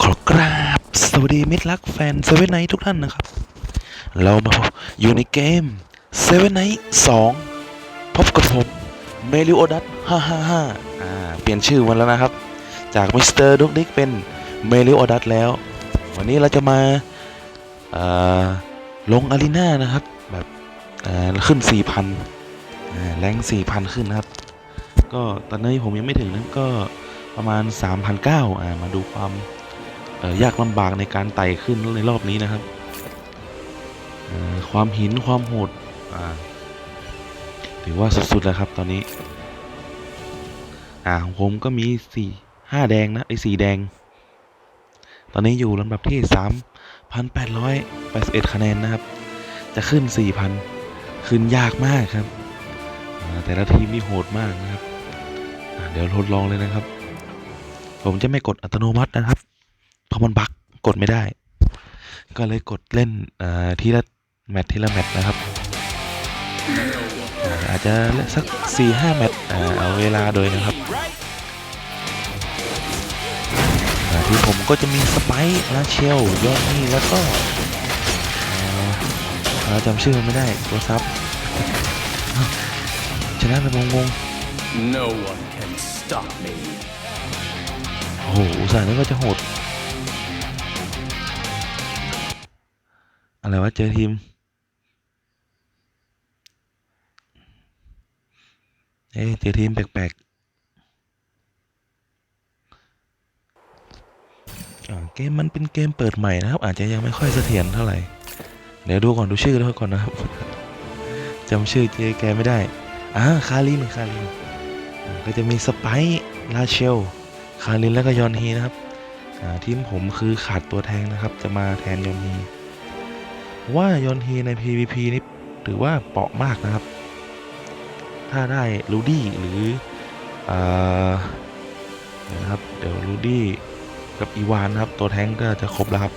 ขอกราบสวัสดีมิตรรักแฟนเซเว่นไนทุกท่านนะครับ เรามาพบอยู่ในเกมเซเว่นไนสองพบกับผมเมลิโอดัสฮ่าฮ่าฮ่าเปลี่ยนชื่อมันแล้วนะครับ จากมิสเตอร์ดุกดิกเป็นเมลิโอดัสแล้ว วันนี้เราจะมาลงอารีนานะครับ แบบขึ้น 4,000แรง4,000 ขึ้นนะครับ ก็ตอนนี้ผมยังไม่ถึงนะก็ประมาณ 3,900อ่ามาดูความ ยากลำบากในการไต่ขึ้นในรอบนี้นะครับ ความหินความโหดถือว่าสุดๆแล้วครับตอนนี้อ่าของผมก็มีสี่ห้าแดงนะไอ้สีแดง ตอนนี้อยู่ลำดับที่สามพันแปดร้อยแปดสิบเอ็ดคะแนนนะครับ จะขึ้นสี่พันขึ้นยากมากครับ แต่ละทีมนี่โหดมากนะครับ เดี๋ยวทดลองเลยนะครับ ผมจะไม่กดอัตโนมัตินะครับ เพราะมันบั๊กกดไม่ได้ ก็เลยกดเล่นเอ่อทีละแมตช์ทีละแมตช์นะครับอ่าอาจจะเล่นสักสี่ห้าแมตช์อ่าเอาเวลาโดยนะครับอ่าที่ผมก็จะมีสไปซ์ลาเชลยอดนี่แล้วก็เอ่อเราจำชื่อมันไม่ได้ตัวซับชนะแบบงง No one can stop me. ๆโอ้โหอุตส่าห์นึกว่าจะโหด อะไรวะเจอทีมเอ๊ะเจอทีมแปลกๆเกมมันเป็นเกมเปิดใหม่นะครับ อาจจะยังไม่ค่อยเสถียรเท่าไหร่ เดี๋ยวดูก่อนดูชื่อแล้วก่อนนะครับจำชื่อเจแกไม่ได้อ่าคารินคารินก็จะมีสไปซ์ลาเชล คารินแล้วก็ยอนฮีนะครับทีมผมคือขาดตัวแทงนะครับ จะมาแทนยอนฮี ว่ายอนฮีใน PVP นี่ถือว่าเปราะมากนะครับ ถ้าได้ลูดี้หรือเดี๋ยวนะครับ เดี๋ยวลูดี้กับอีวานนะครับ ตัวแทงก็จะครบแล้วครับ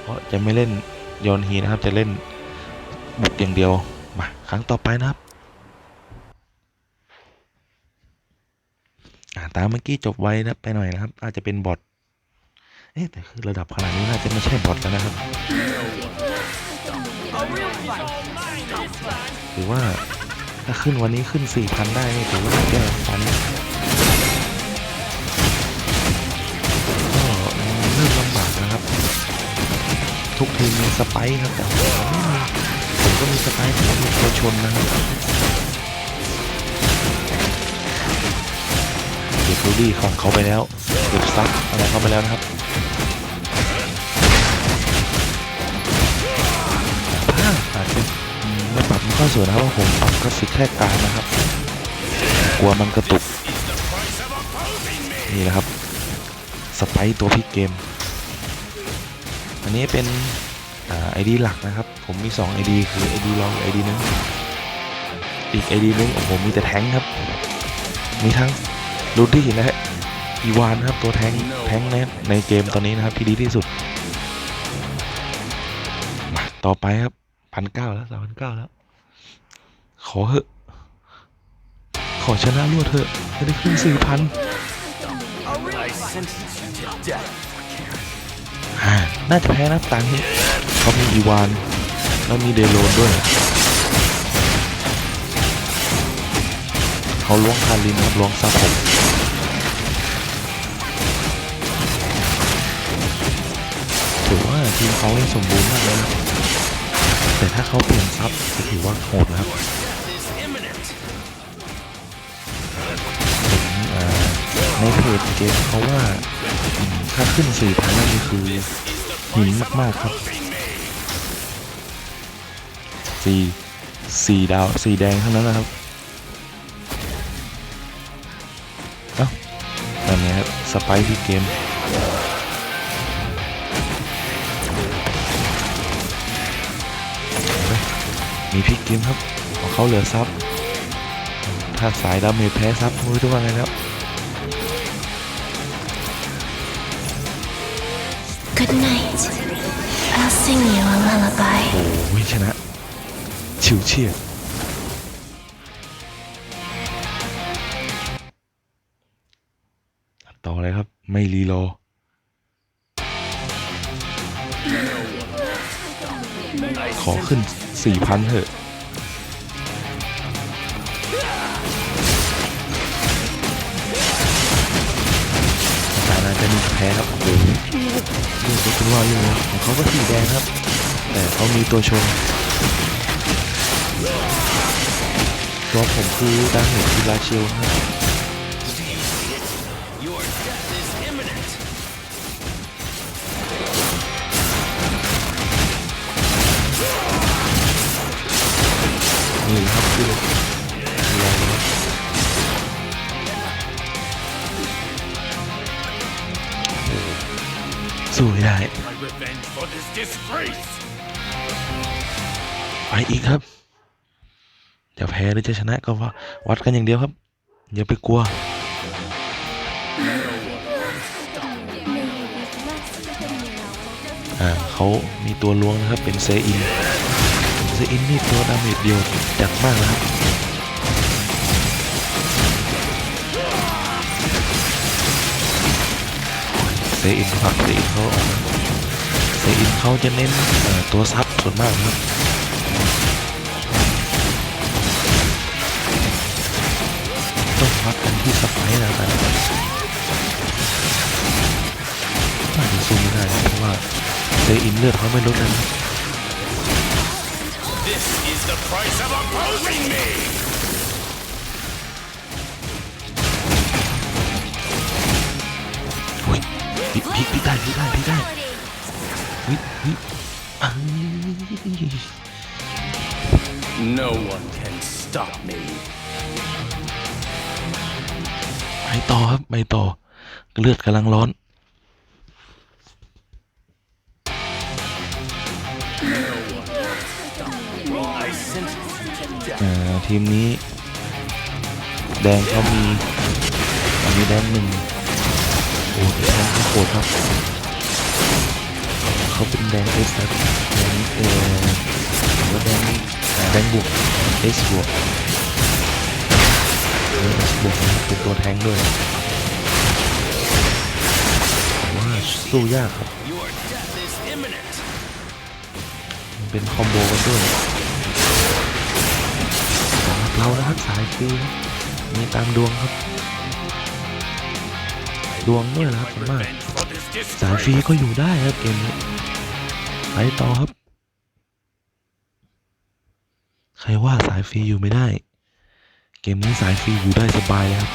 เพราะจะไม่เล่นยอนฮีนะครับ จะเล่นบุกอย่างเดียว มาครั้งต่อไปนะครับาตามเมื่อกี้จบไว้นะไปหน่อยนะครับ อาจจะเป็นบอทเอ๊ะแต่คือระดับขนาดนี้น่าจะไม่ใช่บอทแล้วนะครับ ถือว่าถ้าขึ้นวันนี้ขึ้น 4,000 ได้นี่ถือว่าสุดยอดฟันก็เริ่มลำบากนะครับ ทุกทีมมีสไปค์ครับแต่ผมไม่มีผมก็มีสไปค์ผมมีตัวชนนะครับเก็บรูดี้ของเขาไปแล้วเก็บซับอะไรเขาไปแล้วนะครับ อาจจะไม่ปรับไม่ค่อยสวยนะครับเพราะผมปรับกราฟิกแค่กลางนะครับ กลัวมันกระตุก นี่นะครับ สไปตัวพิกเกม อันนี้เป็นไอดีหลักนะครับ ผมมี 2 ID คือ ID รองไอดีนึงอีก ID นึงของผมมีแต่แท้งครับ มีทั้งรูดี้และอีวานครับตัวแทงแทงในในเกมตอนนี้นะครับที่ดีที่สุดมาต่อไปครับ พันเก้าแล้วสามพันเก้าแล้ว ขอเหอะ ขอชนะรวดเถอะจะได้ขึ้นสี่พัน I sentence you to death. อ่าน่าจะแพ้นะตางนี้เขามีอีวาน แล้วมีเดโรนด้วย เขาล้วงคารินครับล้วงซับผมถือว่าทีมเขายังสมบูรณ์มากเลยนะ แต่ถ้าเขาเปลี่ยนซับจะถือว่าโหดนะครับในเพจเกมเขาว่าถ้าขึ้นสี่พันนั่นคือหินมาก ๆ ครับสี่สี่ดาวสี่แดงเท่านั้นนะครับเอ้าตอนนี้ครับสไปซ์ที่เกม มีพลิกเกมครับของเขาเหลือซับถ้าสายดาเมจแพ้ซับไม่รู้จะว่าไงแล้ว Good night. I'll sing you a lullaby. โอ้ยชนะ ชิวเชียดต่อเลยครับ ไม่รีรอ ขอขึ้นสี่พันเถอะสานจะมีแพ้ครับโอ้โหนี่ก็คุณว่าอยู่นะของเขาก็สีแดงครับ แต่เขามีตัวชนตัวผมคือดาเมจพิลาเชลครับ สู้ไม่ได้ไปอีกครับจะแพ้หรือจะชนะก็ว่าวัดกันอย่างเดียวครับ อย่าไปกลัว อ่าเขามีตัวล้วงนะครับเป็นเซอิน เซอินนี่ตัวดาเมจเดียวจัดมากนะครับ อินผักเซอินเขาเซอินเขาจะเน้นตัวซับส่วนมากครับต้องวัดกันที่สไปร์นะครับน่าจจะสู้ไม่ได้เพราะว่าเซอินเลือดเขาไม่ลดนะ This is the price of opposing me. No one can stop me. ไปต่อครับไปต่อ เลือดกำลังร้อน I sent you to death. อ่าทีมนี้ แดงเขามีตอนนี้แดงหนึ่งโอ้แดงเขาโหดครับเขาเป็นแดงเอสครับแดงเออหรือว่าแดงอ่ แดงบวกเอสบวกเออเอสบวกนะครับเป็นตัวแทงด้วยแต่ว่าสู้ยากครับ Your death is imminent. มันเป็นคอมโบกันด้วยสำหรับเรานะครับสายฟรีครับมีตามดวงครับ ดวงด้วยนะครับ My ส่วนมาก revenge for this สายฟรี disgrace. ก็อยู่ได้ครับเกมนี้ไปต่อครับ ใครว่าสายฟรีอยู่ไม่ได้ เกมนี้สายฟรีอยู่ได้สบายเลยครับ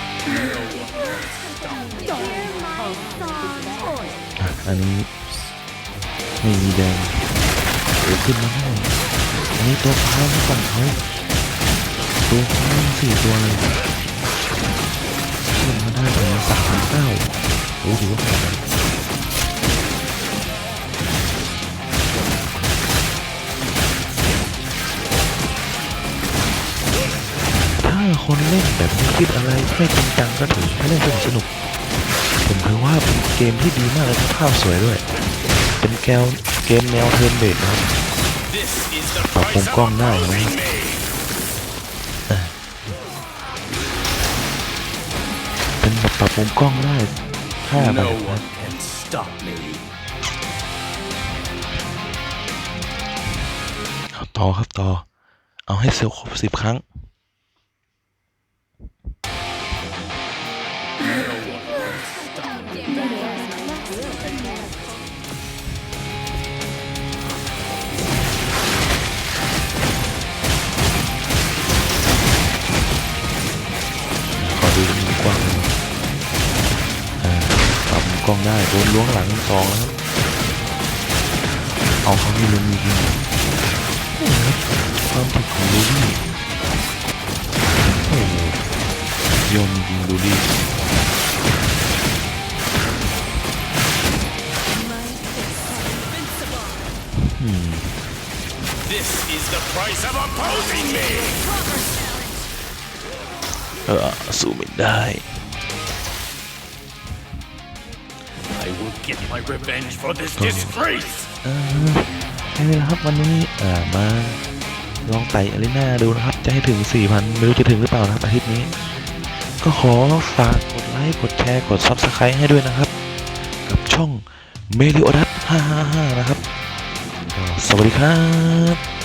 อะอันนี้ไม่มีแดงเดี๋ยวขึ้นมาให้อันนี้ตัวฟ้าที่ฝั่งเขาตัวฟ้าสี่ตัวเลยขึ้นมาได้ถึงสามเก้าโอ้โหถือว่าโหด คนเล่นแบบไม่คิดอะไรไม่จริงจังก็ถือให้เล่นสนุกสนุก ผมถือว่าเป็นเกมที่ดีมากเลยทั้งภาพสวยด้วย เป็นแกวเกมแนวเทิร์นเบสนะครับปรับมุมกล้องได้นะเป็นแบบปรับมุมกล้องได้ห้าแบบต่อครับต่อ เอาให้เซลครบสิบครั้ง กว้างหน่อยอ่าปรับกล้องได้โดนล้วงหลังสองแล้วครับเอาเขามีลุนมีจริงความผิดของลูดี้โอ้โหโยนจริงลูดี้อืม This is the price of opposing me. เออสู้ไม่ได้ I will get my revenge for this disgrace. เออให้เวลาครับวันนี้เอ่อมาลองไต่อารีนาดูนะครับ จะให้ถึง 4,000 ไม่รู้จะถึงหรือเปล่านะครับอาทิตย์นี้ ก็ขอฝากกดไลค์ กดแชร์ กด Subscribe ให้ด้วยนะครับ กับช่องเมลิโอดัส555 นะครับก็สวัสดีครับ